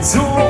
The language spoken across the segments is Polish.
to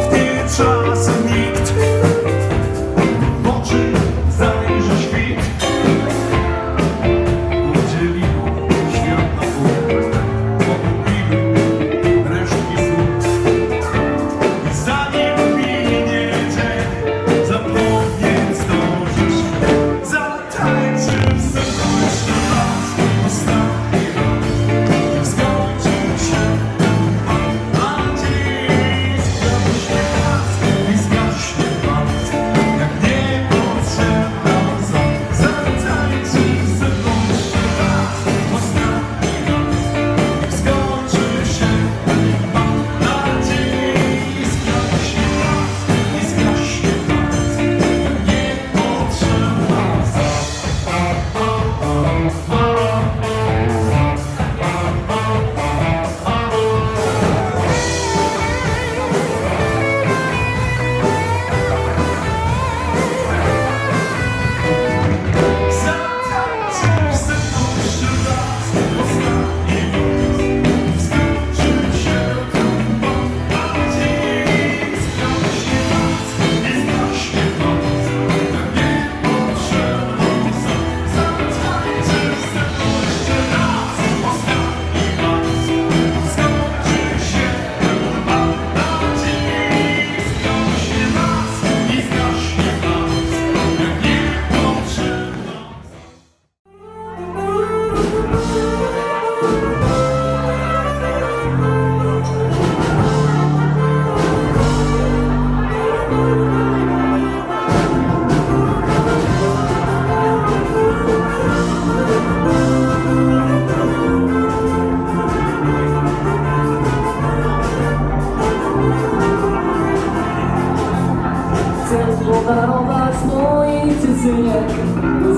Podarowa z mojej cycynie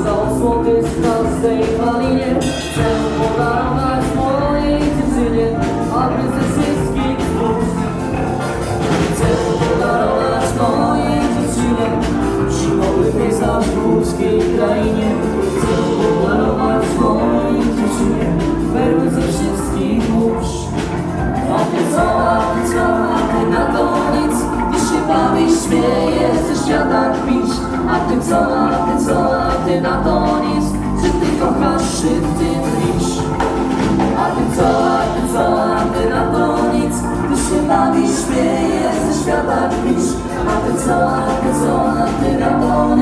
Za osłony z tej malinie Chcę podarować mojej cycynie Aby ze wszystkich plus Chcę podarować mojej cycynie Przymowy pejzaż górskiej krainy A ty co, a ty co, a ty na to nic? Czy ty kochasz, czy ty mnisz? A ty co, a ty co, a ty na to nic? Ty się bawisz, śmiejesz, ze świata kpisz A ty co, a ty co, a ty na to nic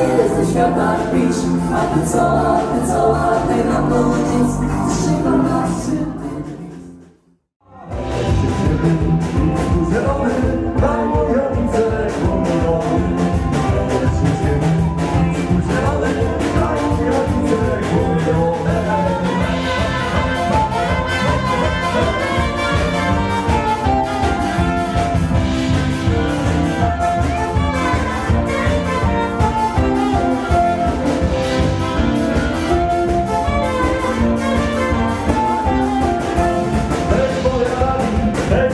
tak pisz A ty co, a ty co, a ty na podziec Zszywa na szczyt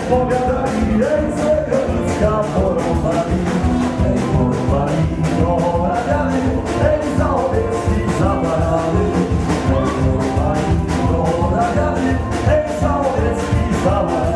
Pogadali ręce Grodzicka porwali Ej porwali no radiany Ej za obiecki zabarany Ej porwali no radiany Ej za obiecki zabarany